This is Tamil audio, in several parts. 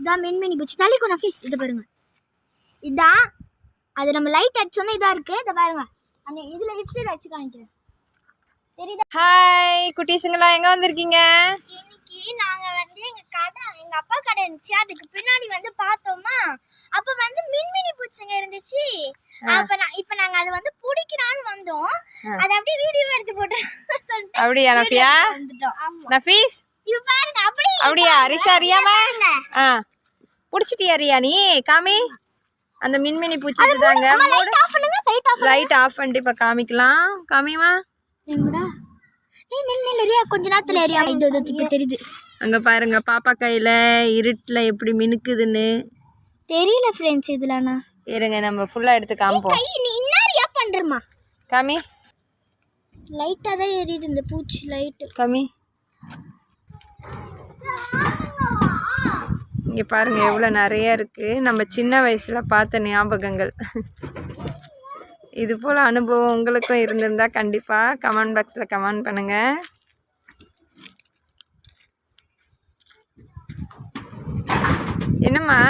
இதான் மின்மினி பூச்சி தள்ளிக்கோ நஃபீஸ் இதை பாருங்க. இதான். அது நம்ம லைட் அடிச்சோன்னா இதாக இருக்கு. இதை பாருங்க. அந்த இதில் இட்டு வச்சு காமிக்கிறேன். தெரியுதா? ஹாய் குட்டீஸுங்களா எங்க வந்திருக்கீங்க? இன்னைக்கு நாங்க வந்து எங்க கடை எங்க அப்பா கடை இருந்துச்சு. அதுக்கு பின்னாடி வந்து பார்த்தோமா? அப்ப வந்து மின்மினி பூச்சிங்க இருந்துச்சு. அப்ப நான் இப்ப நாங்க அது வந்து பிடிக்கலான்னு வந்தோம். அது அப்படியே வீடியோ எடுத்து போட்டு அப்படியா நஃபியா? நஃபீஸ்? அப்படியா ரிஷா ரியாமா ஆ. பிடிச்சிட்டியா ரியா நீ? காமி? அந்த மின்மினி பூச்சி தாங்க. லைட் ஆஃப் பண்ணிட்டு இப்போ காமிக்கலாம். காமிமா? கொஞ்ச நேரத்துல ரியா இது இது இப்ப தெரியுது. அங்க பாருங்க பாப்பா கையில இருட்டுல எப்படி மினுக்குதுன்னு. தெரியல ஃப்ரெண்ட்ஸ் இதுல நான் இருங்க நம்ம ஃபுல்லா எடுத்து காமிப்போம். கை நீ என்ன ரியா பண்றமா காமி? லைட்டா தான் எரியுது இந்த பூச்சி லைட் காமி? இங்கே பாருங்கள் எவ்வளோ நிறைய இருக்குது நம்ம சின்ன வயசில் பார்த்த ஞாபகங்கள். இது போல் அனுபவம் உங்களுக்கும் இருந்திருந்தால் கண்டிப்பாக கமெண்ட் பாக்ஸில் கமெண்ட் பண்ணுங்கள் என்னம்மா?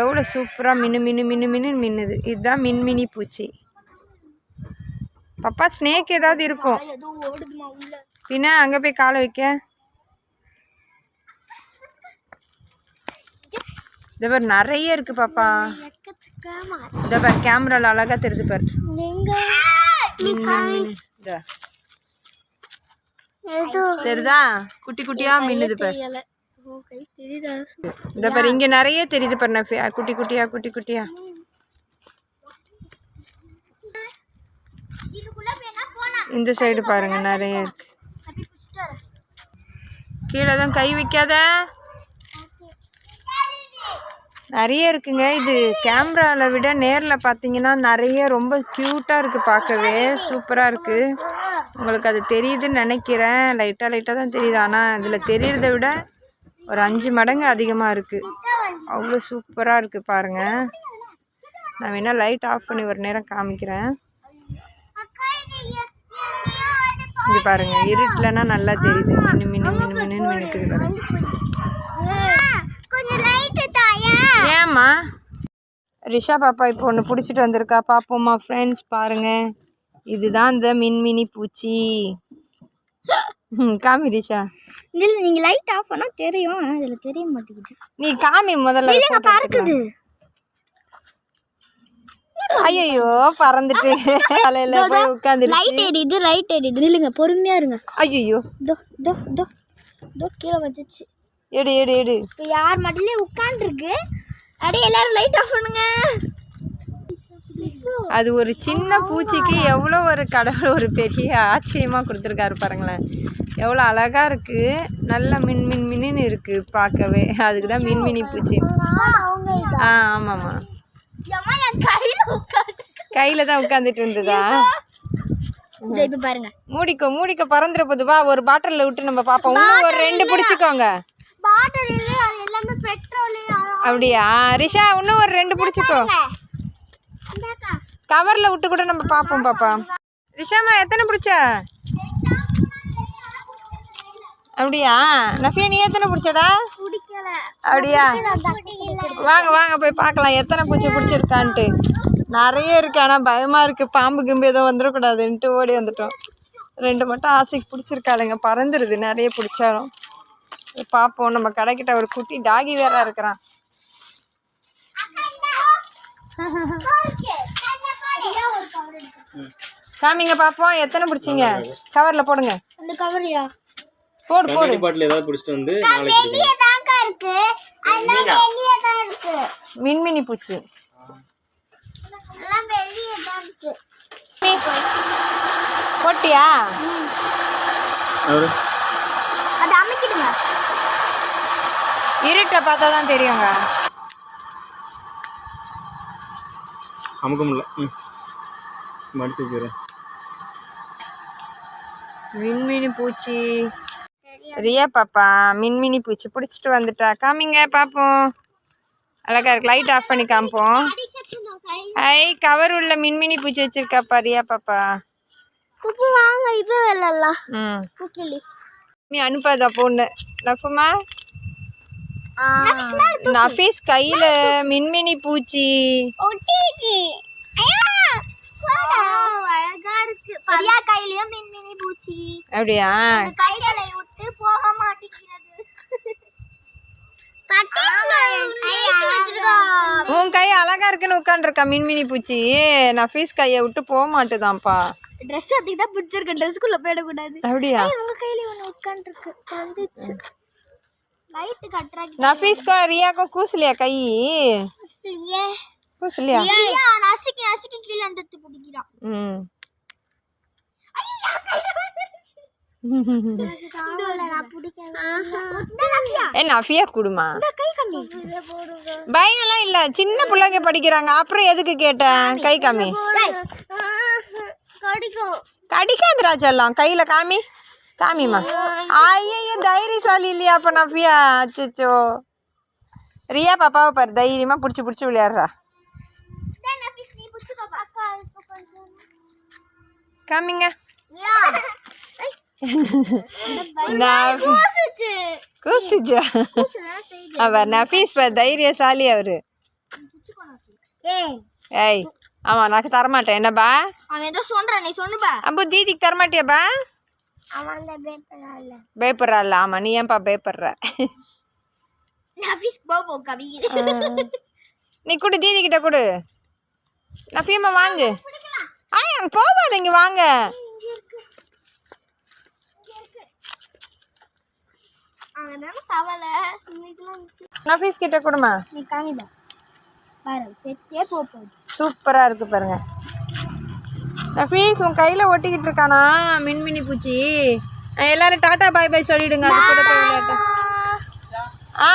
எவ்வளோ சூப்பராக மின்னு மின்னு மின்னு மின்னு மின்னுது. இதுதான் மின்மினி பூச்சி. பப்பா ஸ்னேக் ஏதாவது இருக்கும். பின்ன அங்கே போய் காலை வைக்க. இந்த பாரு நிறைய இருக்கு பாப்பா. பாரு கேமரால அழகா தெரியுது பாரு. தெரியுதா? குட்டி குட்டியா மின்னுது பாரு. இந்த பாரு இங்க நிறைய தெரியுது பாரு குட்டி குட்டியா குட்டி குட்டியா. இந்த சைடு பாருங்க நிறைய இருக்கு. கீழே தான் கை வைக்காத. நிறைய இருக்குங்க. இது கேமராவில் விட நேரில் பார்த்தீங்கன்னா நிறைய ரொம்ப க்யூட்டாக இருக்குது பார்க்கவே. சூப்பராக இருக்குது உங்களுக்கு அது தெரியுதுன்னு நினைக்கிறேன். லைட்டாக லைட்டாக தான் தெரியுது. ஆனால் இதில் தெரியறத விட ஒரு அஞ்சு மடங்கு அதிகமாக இருக்குது அவ்வளோ சூப்பராக இருக்குது பாருங்கள் நான் வேணால் லைட் ஆஃப் பண்ணி ஒரு நேரம் காமிக்கிறேன். இங்கே பாருங்கள் இருட்டில்னா நல்லா தெரியுது. மின்னு மின்னு மின்னு மின்னு மின்னுக்குது பாருங்க. கொஞ்சம் லைட் தாயா? ஏம்மா? ரிஷா பாப்பா இப்போ ஒன்று பிடிச்சிட்டு வந்திருக்கா. பார்ப்போம்மா ஃப்ரெண்ட்ஸ் பாருங்க. இதுதான் இந்த மின்மினி பூச்சி. காமி ரிஷா. இதுல நீங்க லைட் ஆஃப் பண்ணா தெரியும். இதுல தெரிய மாட்டேங்குது. நீ காமி முதல்ல பறக்குது. ஐயோ பறந்துட்டு காலையில் போய் உட்காந்துருச்சு லைட் எரியுது லைட் எரியுது. நில்லுங்க பொறுமையா இருங்க. ஐயோ தோ தோ தோ தோ கீழே வந்துச்சு. எடு எடு எடு. இப்போ யார் மடியிலே உட்காந்துருக்கு அப்படியே எல்லாரும் லைட் ஆஃப் பண்ணுங்க. அது ஒரு சின்ன பூச்சிக்கு எவ்வளோ ஒரு கடவுள் ஒரு பெரிய ஆச்சரியமாக கொடுத்துருக்காரு பாருங்களேன். எவ்வளோ அழகாக இருக்குது நல்லா மின் மின் மின்னு இருக்குது பார்க்கவே. அதுக்கு தான் மின்மினி பூச்சி. அவங்க ஆ ஆமாம்மா. கையில தான் உட்காந்துட்டு இருந்ததா? இப்போ பாருங்க. மூடிக்கோ மூடிக்கோ பறந்துட போகுது வா ஒரு பாட்டிலில் விட்டு நம்ம பார்ப்போம் இன்னும் ஒரு ரெண்டு பிடிச்சிக்கோங்க. அப்படியா? ரிஷா இன்னும் ஒரு ரெண்டு பிடிச்சிக்கோ. கவரில் விட்டு கூட நம்ம பார்ப்போம் பாப்பா. ரிஷாமா எத்தனை பிடிச்ச. அப்படியா? நஃபியா நீ எத்தனை பிடிச்சடா? அப்படியா? வாங்க வாங்க போய் பார்க்கலாம். எத்தனை பூச்சி பிடிச்சிருக்கான்ட்டு. நிறைய இருக்கு. ஆனால் பயமாக இருக்குது பாம்பு கிம்பு எதுவும் வந்துடக்கூடாதுன்ட்டு ஓடி வந்துட்டோம். ரெண்டு மட்டும் ஆசைக்கு பிடிச்சிருக்காளுங்க. பறந்துருது. நிறைய பிடிச்சாலும். பார்ப்போம். நம்ம கடைக்கிட்ட ஒரு குட்டி டாகி வேற இருக்கிறான். காமிங்க பார்ப்போம். எத்தனை பிடிச்சிங்க? கவரில் போடுங்க. போடு போடு. பாட்டில் ஏதாவது பிடிச்சிட்டு வந்து நாளைக்கு இருக்கு. அதெல்லாம் வெளியே தான் இருக்கு. மின்மினி பூச்சி. எல்லாம் வெளியே தான் இருக்கு போட்டியா? அதை அமைக்கிடுங்க. இருட்டை பார்த்தா தான் தெரியுங்க. அமுக்க முடியல. மடிச்சு வச்சுக்கிறேன் மின்மினி பூச்சி. ரியா பாப்பா. மின்மினி பூச்சி பிடிச்சிட்டு வந்துட்டா. காமிங்க பார்ப்போம் அழகா இருக்கு. லைட் ஆஃப் பண்ணி காமிப்போம். ஐ கவர் உள்ள மின்மினி பூச்சி வச்சிருக்காப்பா ரியா பாப்பா. வாங்க வெள்ளலாம் ம். நீ அனுப்பாதா பொண்ணு? நஃபுமா? நஃபீஸ் கையில் மின்மினி பூச்சி. ஒட்டிச்சு அழகா இருக்கு. பரியா கையிலயும் மின்மினி பூச்சி. அப்படியா இந்த கைகளை விட்டு போக மாட்டேங்கிறது உன் கை அழகா இருக்குன்னு உட்காந்துருக்கா மின்மினி பூச்சி. நஃபீஸ் கையை விட்டு போக மாட்டுதான்ப்பா. ட்ரெஸ் அதுக்கு தான் பிடிச்சிருக்கு ட்ரெஸ்க்குள்ள போயிடக்கூடாது. அப்படியா? உங்க கையில ஒண்ணு உட்காந்துருக்கு வந்துச்சு. லைட் கட்டுறாங்க நஃபீஸ்க்கும் ரியாக்கும் கூசலியா கை? கூசலியா. நசுக்கி நசுக்கி கீழே வந்து பிடிக்கிறான். ம். நான் ஏ நஃபியா கொடுமா? பயம்லாம் இல்லை. சின்ன பிள்ளைங்க படிக்கிறாங்க. அப்புறம் எதுக்கு கேட்டேன் கை காமி. கடிக்கும் கடிக்காதுடா செல்லம். கையில் காமி. காமிம்மா. ஐயோ தைரியசாலி இல்லையா அப்போ நஃபியா? அச்சோ ரியா பாப்பாவை பாரு. தைரியமாக பிடிச்சி பிடிச்சி விளையாடுறா. காமிங்க. கூசிச்சா. அவர். நஃபீஸ் தைரியசாலி அவரு. ஏய், ஆமாம் நான் தரமாட்டேன். என்னப்பா? அவன் ஏதோ சொல்றான் நீ சொல்லுப்பா. அம்பு தீதிக்கு தரமாட்டியாப்பா? அந்த பேப்பர்ல பயப்படுறாள் ஆமாம் நீ ஏன்பா பயப்படுற? நீ கொடு தீதி கிட்ட கொடு. நஃபியம்மா வாங்கு. ஆ இங்கே வாங்க அவன் தவளை இன்னைக்கெல்லாம் இருந்துச்சு. நஃபீஸ் கிட்ட கொடுமா? சூப்பராக இருக்கு பாருங்க. நஃபீஸ் உன் கையில் ஒட்டிக்கிட்டு இருக்கானா மின்மினி பூச்சி? எல்லாரும் டாடா பாய் பாய் சொல்லிடுங்க அது கூட போய் ஆ.